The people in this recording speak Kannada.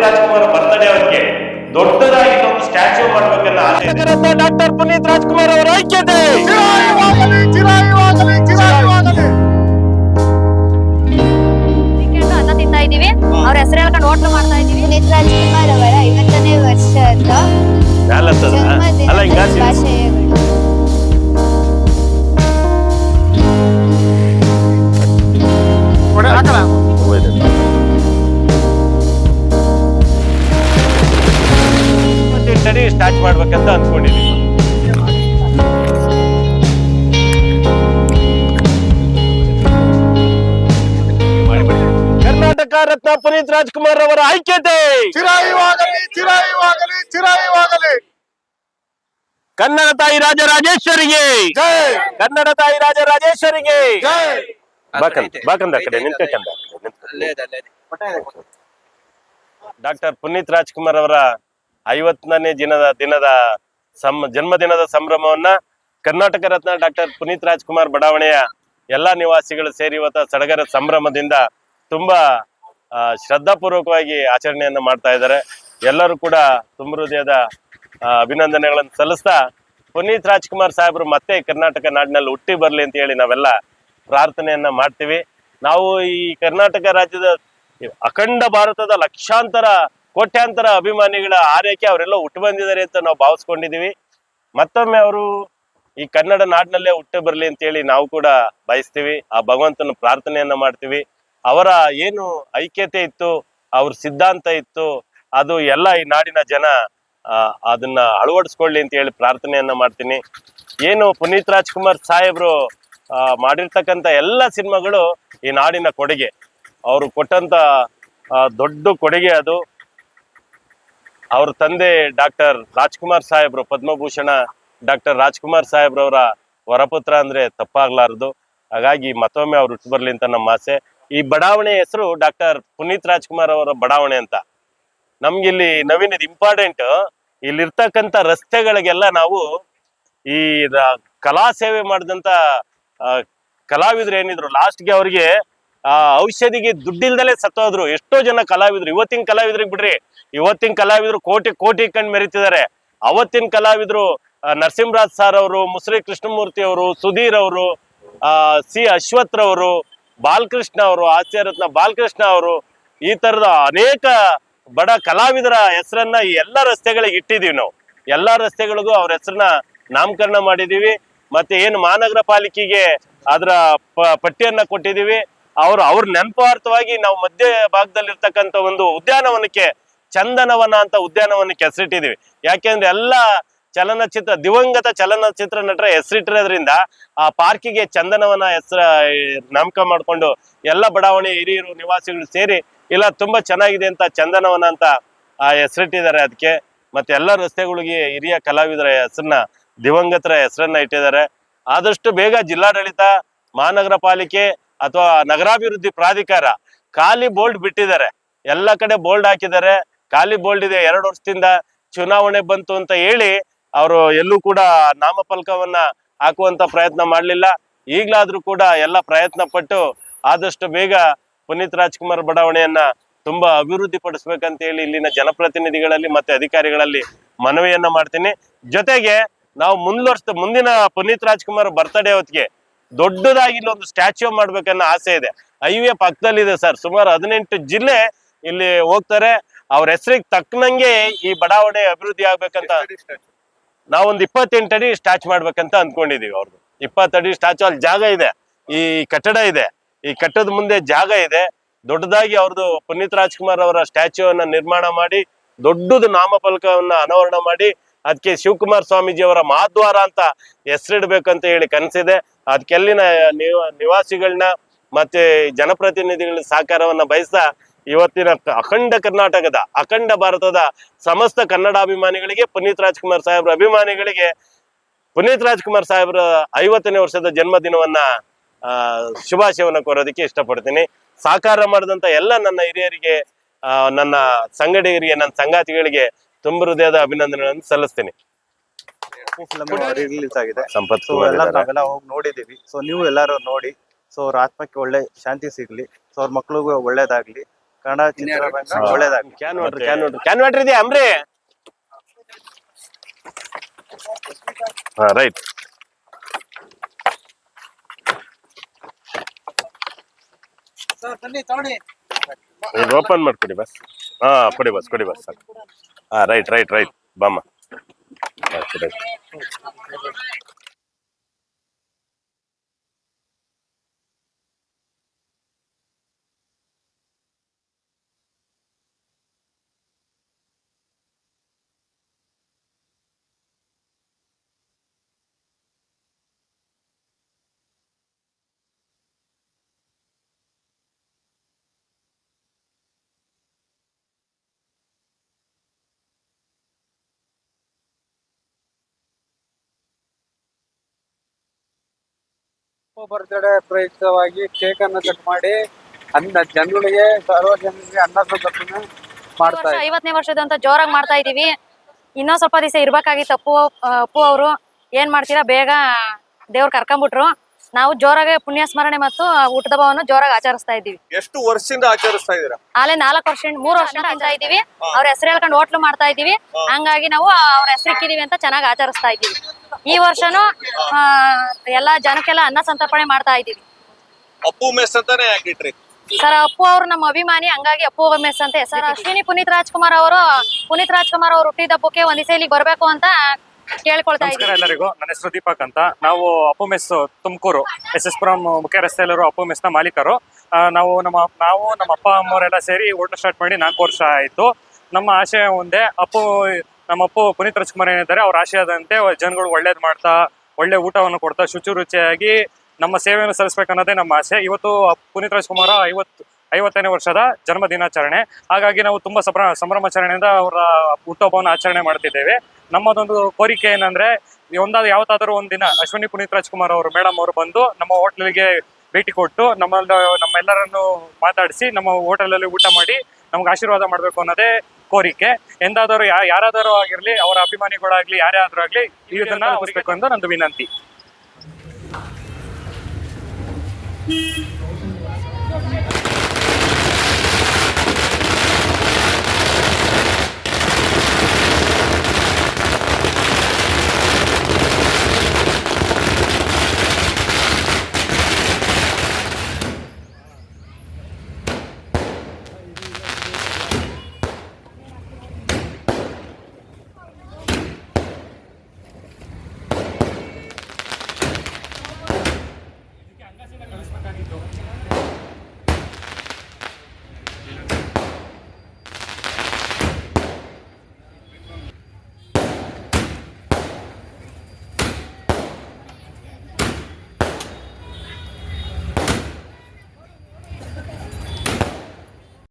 ಪುನೀತ್ ರಾಜ್ಕುಮಾರ್ ಬರ್ತ್ಡೇ ಅವರಿಗೆ. ದೊಡ್ಡದಾಗಿ ಒಂದು ಸ್ಟ್ಯಾಚ್ಯೂ ಮಾಡ್ಬೇಕನ್ನೋ ಆಸೆ ಡಾಕ್ಟರ್ ಪುನೀತ್ ರಾಜ್ಕುಮಾರ್ ಅವರ ಐಕ್ಯತೆ ತಿಂಕೊಂಡು ಅನ್ನ ತಿಂತಾ ಇದೀವಿ ಅವ್ರ ಹೆಸರು ಹೇಳ್ಕೊಂಡು ಹೋಟ್ಲು ಮಾಡ್ತಾ ಇದೀವಿ ಪುನೀತ್ ರಾಜ್ಕುಮಾರ್ ಅವರ ಐವತ್ತನೇ ವರ್ಷದ ಅಲ್ಲ ಹಿಂಗ ಜನ್ಮದಿನ ಸ್ಟಡಿ ಸ್ಟಾರ್ಟ್ ಮಾಡ್ಬೇಕಂತ ಅನ್ಕೊಂಡಿದೀವಿ ಕರ್ನಾಟಕ ರತ್ನ ಪುನೀತ್ ರಾಜ್ಕುಮಾರ್ ಅವರ ಐಕ್ಯತೆ! ಚಿರಾಯುವಾಗಲಿ ಚಿರಾಯುವಾಗಲಿ ಚಿರಾಯುವಾಗಲಿ! ಕನ್ನಡ ತಾಯಿ ರಾಜರಾಜೇಶ್ವರಿಗೆ! ರಾಜೇಶ್ವರಿಗೆ ಕನ್ನಡ ತಾಯಿ ರಾಜರಾಜೇಶ್ವರಿಗೆ! ರಾಜೇಶ್ವರಿಗೆ ಬಾಕಂದ ಕಡೆ ಡಾಕ್ಟರ್ ಪುನೀತ್ ರಾಜ್ಕುಮಾರ್ ಅವರ ಐವತ್ತನೇ ದಿನದ ದಿನದ ಸಂ, ಜನ್ಮದಿನದ ಸಂಭ್ರಮವನ್ನ ಕರ್ನಾಟಕ ರತ್ನ ಡಾಕ್ಟರ್ ಪುನೀತ್ ರಾಜ್ಕುಮಾರ್ ಬಡಾವಣೆಯ ಎಲ್ಲಾ ನಿವಾಸಿಗಳು ಸೇರಿ ಇವತ್ತ ಸಡಗರ ಸಂಭ್ರಮದಿಂದ ತುಂಬಾ ಶ್ರದ್ಧಾಪೂರ್ವಕವಾಗಿ ಆಚರಣೆಯನ್ನು ಮಾಡ್ತಾ ಇದ್ದಾರೆ. ಎಲ್ಲರೂ ಕೂಡ ತುಂಬ ಹೃದಯದ ಅಭಿನಂದನೆಗಳನ್ನು ಸಲ್ಲಿಸ್ತಾ ಪುನೀತ್ ರಾಜ್ಕುಮಾರ್ ಸಾಹೇಬರು ಮತ್ತೆ ಕರ್ನಾಟಕ ನಾಡಿನಲ್ಲಿ ಹುಟ್ಟಿ ಬರಲಿ ಅಂತ ಹೇಳಿ ನಾವೆಲ್ಲ ಪ್ರಾರ್ಥನೆಯನ್ನ ಮಾಡ್ತೀವಿ. ನಾವು ಈ ಕರ್ನಾಟಕ ರಾಜ್ಯದ ಅಖಂಡ ಭಾರತದ ಲಕ್ಷಾಂತರ ಕೋಟ್ಯಾಂತರ ಅಭಿಮಾನಿಗಳ ಆರೈಕೆ ಅವರೆಲ್ಲ ಹುಟ್ಟು ಬಂದಿದ್ದಾರೆ ಅಂತ ನಾವು ಭಾವಿಸ್ಕೊಂಡಿದೀವಿ ಮತ್ತೊಮ್ಮೆ ಅವರು ಈ ಕನ್ನಡ ನಾಡಿನಲ್ಲೇ ಹುಟ್ಟು ಬರಲಿ ಅಂತ ಹೇಳಿ ನಾವು ಕೂಡ ಬಯಸ್ತೀವಿ. ಆ ಭಗವಂತನ ಪ್ರಾರ್ಥನೆಯನ್ನ ಮಾಡ್ತೀವಿ. ಅವರ ಏನು ಐಕ್ಯತೆ ಇತ್ತು, ಅವ್ರ ಸಿದ್ಧಾಂತ ಇತ್ತು, ಅದು ಎಲ್ಲ ಈ ನಾಡಿನ ಜನ ಅದನ್ನ ಅಳವಡಿಸ್ಕೊಳ್ಳಿ ಅಂತ ಹೇಳಿ ಪ್ರಾರ್ಥನೆಯನ್ನ ಮಾಡ್ತೀನಿ. ಏನು ಪುನೀತ್ ರಾಜ್ಕುಮಾರ್ ಸಾಹೇಬ್ರು ಮಾಡಿರ್ತಕ್ಕಂಥ ಎಲ್ಲ ಸಿನಿಮಾಗಳು ಈ ನಾಡಿನ ಕೊಡುಗೆ. ಅವರು ಕೊಟ್ಟಂತ ದೊಡ್ಡ ಕೊಡುಗೆ ಅದು. ಅವ್ರ ತಂದೆ ಡಾಕ್ಟರ್ ರಾಜ್ಕುಮಾರ್ ಸಾಹೇಬ್ರು, ಪದ್ಮಭೂಷಣ ಡಾಕ್ಟರ್ ರಾಜ್ಕುಮಾರ್ ಸಾಹೇಬ್ರವರ ವರಪುತ್ರ ಅಂದ್ರೆ ತಪ್ಪಾಗ್ಲಾರ್ದು. ಹಾಗಾಗಿ ಮತ್ತೊಮ್ಮೆ ಅವ್ರು ಹುಟ್ಟು ಬರ್ಲಿ ಅಂತ ನಮ್ಮ ಆಸೆ. ಈ ಬಡಾವಣೆ ಹೆಸರು ಡಾಕ್ಟರ್ ಪುನೀತ್ ರಾಜ್ಕುಮಾರ್ ಅವರ ಬಡಾವಣೆ ಅಂತ. ನಮ್ಗೆ ಇಲ್ಲಿ ನವೀನ್ ಇದು ಇಂಪಾರ್ಟೆಂಟ್. ಇಲ್ಲಿರ್ತಕ್ಕಂಥ ರಸ್ತೆಗಳಿಗೆಲ್ಲ ನಾವು ಈ ಕಲಾ ಸೇವೆ ಮಾಡಿದಂತ ಕಲಾವಿದ್ರು ಏನಿದ್ರು, ಲಾಸ್ಟ್ಗೆ ಅವ್ರಿಗೆ ಆ ಔಷಧಿಗೆ ದುಡ್ಡಿಲ್ದಲೇ ಸತ್ತೋದ್ರು. ಎಷ್ಟೋ ಜನ ಕಲಾವಿದ್ರು. ಇವತ್ತಿನ ಕಲಾವಿದ್ರಿಗೆ ಬಿಡ್ರಿ. ಇವತ್ತಿನ ಕಲಾವಿದ್ರು ಕೋಟಿ ಕೋಟಿ ಕಂಡು ಮೆರೀತಿದ್ದಾರೆ. ಅವತ್ತಿನ ಕಲಾವಿದ್ರು ನರಸಿಂಹರಾಜ್ ಸಾರ್ ಅವರು, ಮುಸ್ರಿ ಕೃಷ್ಣಮೂರ್ತಿ ಅವರು, ಸುಧೀರ್ ಅವರು, ಆ, ಸಿ ಅಶ್ವಥ್ ಅವರು ಬಾಲಕೃಷ್ಣ ಅವರು ಹಾಸ್ಯರತ್ನ ಬಾಲಕೃಷ್ಣ ಅವರು, ಈ ತರದ ಅನೇಕ ಬಡ ಕಲಾವಿದರ ಹೆಸರನ್ನ ಈ ಎಲ್ಲ ರಸ್ತೆಗಳಿಗೆ ಇಟ್ಟಿದೀವಿ ನಾವು. ಎಲ್ಲಾ ರಸ್ತೆಗಳಿಗೂ ಅವ್ರ ಹೆಸರನ್ನ ನಾಮಕರಣ ಮಾಡಿದೀವಿ ಮತ್ತೆ ಏನು ಮಹಾನಗರ ಪಾಲಿಕೆಗೆ ಅದರ ಪಟ್ಟಿಯನ್ನ ಕೊಟ್ಟಿದೀವಿ ಅವ್ರು ಅವ್ರ ನೆನಪಾರ್ಥವಾಗಿ ನಾವು ಮಧ್ಯ ಭಾಗದಲ್ಲಿರ್ತಕ್ಕಂಥ ಒಂದು ಉದ್ಯಾನವನಕ್ಕೆ ಚಂದನವನ ಅಂತ ಉದ್ಯಾನವನಕ್ಕೆ ಹೆಸರಿಟ್ಟಿದೀವಿ ಯಾಕೆಂದ್ರೆ ಎಲ್ಲ ಚಲನಚಿತ್ರ, ದಿವಂಗತ ಚಲನಚಿತ್ರ ನಟರ ಹೆಸರಿಟ್ಟಿರೋದ್ರಿಂದ ಆ ಪಾರ್ಕಿಗೆ ಚಂದನವನ ಹೆಸರ ನಾಮಕ ಮಾಡ್ಕೊಂಡು ಎಲ್ಲ ಬಡಾವಣೆ ಹಿರಿಯರು, ನಿವಾಸಿಗಳು ಸೇರಿ ಇಲ್ಲ ತುಂಬಾ ಚೆನ್ನಾಗಿದೆ ಅಂತ ಚಂದನವನ ಅಂತ ಆ ಹೆಸರಿಟ್ಟಿದ್ದಾರೆ ಅದಕ್ಕೆ. ಮತ್ತೆ ಎಲ್ಲ ರಸ್ತೆಗಳಿಗೆ ಹಿರಿಯ ಕಲಾವಿದರ ಹೆಸರನ್ನ, ದಿವಂಗತರ ಹೆಸರನ್ನ ಇಟ್ಟಿದ್ದಾರೆ. ಆದಷ್ಟು ಬೇಗ ಜಿಲ್ಲಾಡಳಿತ, ಮಹಾನಗರ ಪಾಲಿಕೆ ಅಥವಾ ನಗರಾಭಿವೃದ್ಧಿ ಪ್ರಾಧಿಕಾರ ಖಾಲಿ ಬೋಲ್ಡ್ ಬಿಟ್ಟಿದ್ದಾರೆ. ಎಲ್ಲ ಕಡೆ ಬೋಲ್ಡ್ ಹಾಕಿದ್ದಾರೆ. ಖಾಲಿ ಬೋಲ್ಡ್ ಇದೆ. ಎರಡು ವರ್ಷದಿಂದ ಚುನಾವಣೆ ಬಂತು ಅಂತ ಹೇಳಿ ಅವರು ಎಲ್ಲೂ ಕೂಡ ನಾಮಫಲಕವನ್ನ ಹಾಕುವಂತ ಪ್ರಯತ್ನ ಮಾಡಲಿಲ್ಲ. ಈಗ್ಲಾದ್ರೂ ಕೂಡ ಎಲ್ಲ ಪ್ರಯತ್ನ ಪಟ್ಟು ಆದಷ್ಟು ಬೇಗ ಪುನೀತ್ ರಾಜ್ಕುಮಾರ್ ಬಡಾವಣೆಯನ್ನ ತುಂಬಾ ಅಭಿವೃದ್ಧಿ ಪಡಿಸ್ಬೇಕಂತ ಹೇಳಿ ಇಲ್ಲಿನ ಜನಪ್ರತಿನಿಧಿಗಳಲ್ಲಿ ಮತ್ತೆ ಅಧಿಕಾರಿಗಳಲ್ಲಿ ಮನವಿಯನ್ನ ಮಾಡ್ತೀನಿ. ಜೊತೆಗೆ ನಾವು ಮುಂದುವರ್ಸ ಮುಂದಿನ ಪುನೀತ್ ರಾಜ್ಕುಮಾರ್ ಬರ್ತಡೇ ಹೊತ್ತಿಗೆ ದೊಡ್ಡದಾಗಿ ಇಲ್ಲೊಂದು ಸ್ಟ್ಯಾಚ್ಯೂ ಮಾಡ್ಬೇಕನ್ನೋ ಆಸೆ ಇದೆ. ಹೈವೇ ಪಕ್ಕದಲ್ಲಿದೆ ಸರ್ ಸುಮಾರು ಹದಿನೆಂಟು ಜಿಲ್ಲೆ ಇಲ್ಲಿ ಹೋಗ್ತಾರೆ. ಅವ್ರ ಹೆಸರಿಗೆ ತಕ್ಕನಂಗೆ ಈ ಬಡಾವಣೆ ಅಭಿವೃದ್ಧಿ ಆಗ್ಬೇಕಂತ ನಾವೊಂದು ಇಪ್ಪತ್ತೆಂಟು ಅಡಿ ಸ್ಟ್ಯಾಚ್ ಮಾಡ್ಬೇಕಂತ ಅನ್ಕೊಂಡಿದೀವಿ ಅವ್ರದ್ದು ಇಪ್ಪತ್ತಡಿ ಸ್ಟ್ಯಾಚು ಅಲ್ಲಿ ಜಾಗ ಇದೆ. ಈ ಕಟ್ಟಡ ಇದೆ. ಈ ಕಟ್ಟದ ಮುಂದೆ ಜಾಗ ಇದೆ. ದೊಡ್ಡದಾಗಿ ಅವ್ರದ್ದು ಪುನೀತ್ ರಾಜ್ಕುಮಾರ್ ಅವರ ಸ್ಟ್ಯಾಚ್ಯೂ ಅನ್ನ ನಿರ್ಮಾಣ ಮಾಡಿ ದೊಡ್ಡದು ನಾಮಫಲಕವನ್ನ ಅನಾವರಣ ಮಾಡಿ ಅದಕ್ಕೆ ಶಿವಕುಮಾರ್ ಸ್ವಾಮೀಜಿಯವರ ಮಾದ್ವಾರ ಅಂತ ಹೆಸರಿಡ್ಬೇಕಂತ ಹೇಳಿ ಕನಸಿದೆ. ಅದಕ್ಕೆ ಅಲ್ಲಿನ ನಿವಾಸಿಗಳನ್ನ ಮತ್ತೆ ಜನಪ್ರತಿನಿಧಿಗಳ ಸಹಕಾರವನ್ನ ಬಯಸ್ತಾ ಇವತ್ತಿನ ಅಖಂಡ ಕರ್ನಾಟಕದ, ಅಖಂಡ ಭಾರತದ ಸಮಸ್ತ ಕನ್ನಡಾಭಿಮಾನಿಗಳಿಗೆ, ಪುನೀತ್ ರಾಜ್ಕುಮಾರ್ ಸಾಹೇಬ್ರ ಅಭಿಮಾನಿಗಳಿಗೆ, ಪುನೀತ್ ರಾಜ್ಕುಮಾರ್ ಸಾಹೇಬ್ರ ಐವತ್ತನೇ ವರ್ಷದ ಜನ್ಮದಿನವನ್ನ, ಆ, ಶುಭಾಶಯವನ್ನ ಕೋರೋದಕ್ಕೆ ಇಷ್ಟಪಡ್ತೀನಿ. ಸಾಕಾರ ಮಾಡಿದಂತ ಎಲ್ಲ ನನ್ನ ಹಿರಿಯರಿಗೆ ನನ್ನ ಸಂಗಡಿಗರಿಗೆ, ನನ್ನ ಸಂಗಾತಿಗಳಿಗೆ ತುಂಬ ಹೃದಯದ ಅಭಿನಂದನೆಗಳನ್ನು ಸಲ್ಲಿಸ್ತೇನೆ. ರಿಲೀಸ್ ಆಗಿದೆ. ಸಂಪತ್ ಸೊ ಎಲ್ಲ ನಾವೆಲ್ಲ ಹೋಗಿ ನೋಡಿದೀವಿ. ಸೊ ನೀವು ಎಲ್ಲರೂ ನೋಡಿ ಸೊ ಅವ್ರ ಆತ್ಮಕ್ಕೆ ಒಳ್ಳೆ ಶಾಂತಿ ಸಿಗ್ಲಿ. ಸೊ ಅವ್ರ ಮಕ್ಳಿಗೂ ಒಳ್ಳೇದಾಗ್ಲಿ. ಕನ್ನಡ ಚಿತ್ರರಂಗ ಒಳ್ಳೇದಾಗ್ಲಿ. Can water can water can water ಇದೆಯಾ ಅಂಬ್ರಿ? ಹಾ ರೈಟ್ ಓಪನ್ ಮಾಡ್ಕೊಡಿ ಬಸ್. ಹಾ ಕೊಡಿ ಬಸ್ ಕೊಡಿ ಬಸ್ ಹಾ ರೈಟ್ ರೈಟ್ ರೈಟ್ ಬಾಮ್ಮ ರೈಟ್ ಬರ್ತ್ಡೇ ಪ್ರಯುಕ್ತವಾಗಿ ಕೇಕ್ ಅನ್ನು ಕಟ್ ಮಾಡಿ ಅನ್ನ ಜನಗಳಿಗೆ ಸಾರ್ವಜನಿಕರಿಗೆ ಜನರಿಗೆ ಅನ್ನ ಸಂತರ್ಪಣೆ ಮಾಡ್ತಾ ಇದ್ದೀವಿ. ಐವತ್ತನೇ ವರ್ಷದಂತ ಜೋರಾಗಿ ಮಾಡ್ತಾ ಇದೀವಿ ಇನ್ನೊಂದ್ ಸ್ವಲ್ಪ ದಿವಸ ಇರ್ಬೇಕಾಗಿತ್ತು ಅಪ್ಪು ಆ, ಅಪ್ಪು ಅವರು. ಏನ್ ಮಾಡ್ತೀರಾ ಬೇಗ ದೇವ್ರ ಕರ್ಕೊಂಡ್ಬಿಟ್ರು ನಾವು ಜೋರಾಗಿ ಪುಣ್ಯ ಸ್ಮರಣೆ ಮತ್ತು ಊಟದ ಹಬ್ಬವನ್ನು ಜೋರಾಗಿ ಆಚರಿಸ್ತಾ ಇದೀವಿ ಎಷ್ಟು ವರ್ಷದಿಂದ ಆಚರಿಸ್ತಾ ಇದ್ದೀರಾ? ಆಲೆ ನಾಲ್ಕು ವರ್ಷ ಮೂರು ವರ್ಷ ಆಚರಿಸ್ತಾ ಇದೀವಿ ಅವ್ರ ಹೆಸರು ಹೇಳ್ಕೊಂಡು ಹೋಟ್ಲು ಮಾಡ್ತಾ ಇದೀವಿ ಹಂಗಾಗಿ ನಾವು ಅವ್ರ ಹೆಸರು ಇಕ್ಕಿದೀವಿ ಅಂತ ಚೆನ್ನಾಗಿ ಆಚರಿಸ್ತಾ ಇದೀವಿ ಈ ವರ್ಷನು ಎಲ್ಲಾ ಜನಕ್ಕೆಲ್ಲ ಅನ್ನ ಸಂತರ್ಪಣೆ ಮಾಡ್ತಾ ಇದೀವಿ ಅಪ್ಪು ಮೆಸ್ ಅಂತಾನೆ ಯಾಕಿಟ್ರಿ ಸರ್ ಅಪ್ಪು ಅವರು ನಮ್ಮ ಅಭಿಮಾನಿ ಹಂಗಾಗಿ ಅಪ್ಪು ಮೆಸ್ ಅಂತ. ಸರ್ ಅಶ್ವಿನಿ ಪುನೀತ್ ರಾಜ್ಕುಮಾರ್ ಅವರು ಪುನೀತ್ ರಾಜ್ಕುಮಾರ್ ಅವರು ಹುಟ್ಟಿದ ಹಬ್ಬಕ್ಕೆ ಒಂದ್ ದಿವಸ ಇಲ್ಲಿಗೆ ಬರ್ಬೇಕು ಅಂತ ಕೇಳ್ಕೊಳ್ತಾ ನಮಸ್ಕಾರ ಎಲ್ಲರಿಗೂ. ನನ್ನ ಹೆಸರು ದೀಪಕ್ ಅಂತ. ನಾವು Appu mess Tumakuru S S Puram ಮುಖ್ಯ ರಸ್ತೆಯಲ್ಲಿರೋ ಅಪ್ಪು ನ ಮಾಲೀಕರು. ಆ, ನಾವು ನಮ್ಮ ನಾವು ನಮ್ಮ ಅಪ್ಪ ಅಮ್ಮವರೆಲ್ಲ ಸೇರಿ ಹೋಟೆಲ್ ಸ್ಟಾರ್ಟ್ ಮಾಡಿ ನಾಲ್ಕು ವರ್ಷ ಆಯ್ತು. ನಮ್ಮ ಆಶಯ ಒಂದೇ ಅಪ್ಪು ನಮ್ಮ ಅಪ್ಪು ಪುನೀತ್ ರಾಜ್ಕುಮಾರ್ ಏನಿದ್ದಾರೆ, ಅವ್ರ ಆಶಯದಂತೆ ಜನಗಳು ಒಳ್ಳೇದು ಮಾಡ್ತಾ, ಒಳ್ಳೆ ಊಟವನ್ನು ಕೊಡ್ತಾ ಶುಚಿ ರುಚಿಯಾಗಿ ನಮ್ಮ ಸೇವೆಯನ್ನು ಸಲ್ಲಿಸ್ಬೇಕನ್ನೋದೇ ನಮ್ಮ ಆಸೆ. ಇವತ್ತು ಪುನೀತ್ ರಾಜ್ಕುಮಾರ್ ಐವತ್ತು, ಐವತ್ತನೇ ವರ್ಷದ ಜನ್ಮ ದಿನಾಚರಣೆ ಹಾಗಾಗಿ ನಾವು ತುಂಬಾ ಸಂಭ್ರ, ಸಂಭ್ರಮಾಚರಣೆಯಿಂದ ಅವರ ಹುಟ್ಟುಹಬ್ಬವನ್ನು ಆಚರಣೆ ಮಾಡ್ತಿದ್ದೇವೆ. ನಮ್ಮದೊಂದು ಕೋರಿಕೆ ಏನಂದ್ರೆ, ಒಂದಾದ ಯಾವತ್ತಾದರೂ ದಿನ ಅಶ್ವಿನಿ ಪುನೀತ್ ರಾಜ್ಕುಮಾರ್ ಅವರು, ಮೇಡಮ್ ಅವರು ಬಂದು ನಮ್ಮ ಹೋಟ್ಲಿಗೆ ಭೇಟಿ ಕೊಟ್ಟು ನಮ್ಮ ನಮ್ಮೆಲ್ಲರನ್ನು ಮಾತಾಡಿಸಿ, ನಮ್ಮ ಹೋಟೆಲಲ್ಲಿ ಊಟ ಮಾಡಿ ನಮ್ಗೆ ಆಶೀರ್ವಾದ ಮಾಡಬೇಕು ಅನ್ನೋದೇ ಕೋರಿಕೆ. ಎಂದಾದರೂ ಯಾರಾದರೂ ಆಗಿರಲಿ ಅವರ ಅಭಿಮಾನಿಗಳಾಗ್ಲಿ ಯಾರೇ ಆದ್ರೂ ಆಗ್ಲಿ ಇದನ್ನ ಅವರಿಗೆ ನಂದು ವಿನಂತಿ.